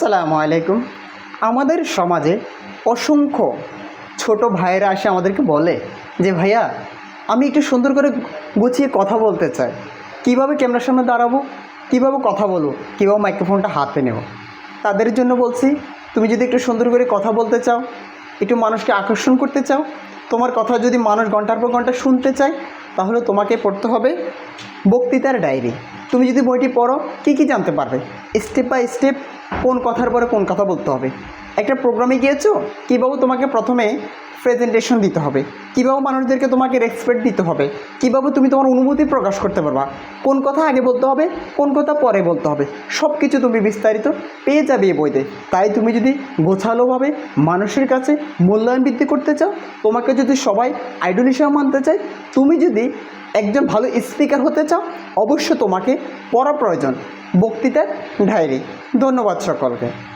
সালামু আলাইকুম। আমাদের সমাজে অসংখ্য ছোট ভাইয়েরা এসে আমাদেরকে বলে যে, ভাইয়া, আমি একটু সুন্দর করে গুছিয়ে কথা বলতে চাই। কীভাবে ক্যামেরার সামনে দাঁড়াবো? কীভাবে কথা বলব? কীভাবে মাইক্রোফোনটা হাতে নেব? তাদের জন্য বলছি, তুমি যদি একটু সুন্দর করে কথা বলতে চাও, একটু মানুষকে আকর্ষণ করতে চাও, তোমার কথা যদি মানুষ ঘণ্টার পর ঘণ্টা শুনতে চায়, তাহলে তোমাকে পড়তে হবে বক্তৃতার ডায়েরি। তুমি যদি বইটি পড়ো, কী কী জানতে পারবে? স্টেপ বাই স্টেপ কোন কথার পরে কোন কথা বলতে হবে। একটা প্রোগ্রামে গিয়েছো? কীভাবে তোমাকে প্রথমে প্রেজেন্টেশন দিতে হবে। কীভাবে মানুষদেরকে তোমাকে রেসপেক্ট দিতে হবে? কীভাবে তুমি তোমার অনুভূতি প্রকাশ করতে পারবা? কোন কথা আগে বলতে হবে, কোন কথা পরে বলতে হবে? সব কিছু তুমি বিস্তারিত পেয়ে যাবে এই বইতে। তাই তুমি যদি গোছালোভাবে মানুষের কাছে মূল্যায়ন বৃদ্ধি করতে চাও, তোমাকে যদি সবাই আইডল হিসেবে মানতে চায়, তুমি যদি একজন ভালো স্পিকার হতে চাও অবশ্য তোমাকে পড়া প্রয়োজন। বক্তৃতার ডায়েরি। ধন্যবাদ সকলকে।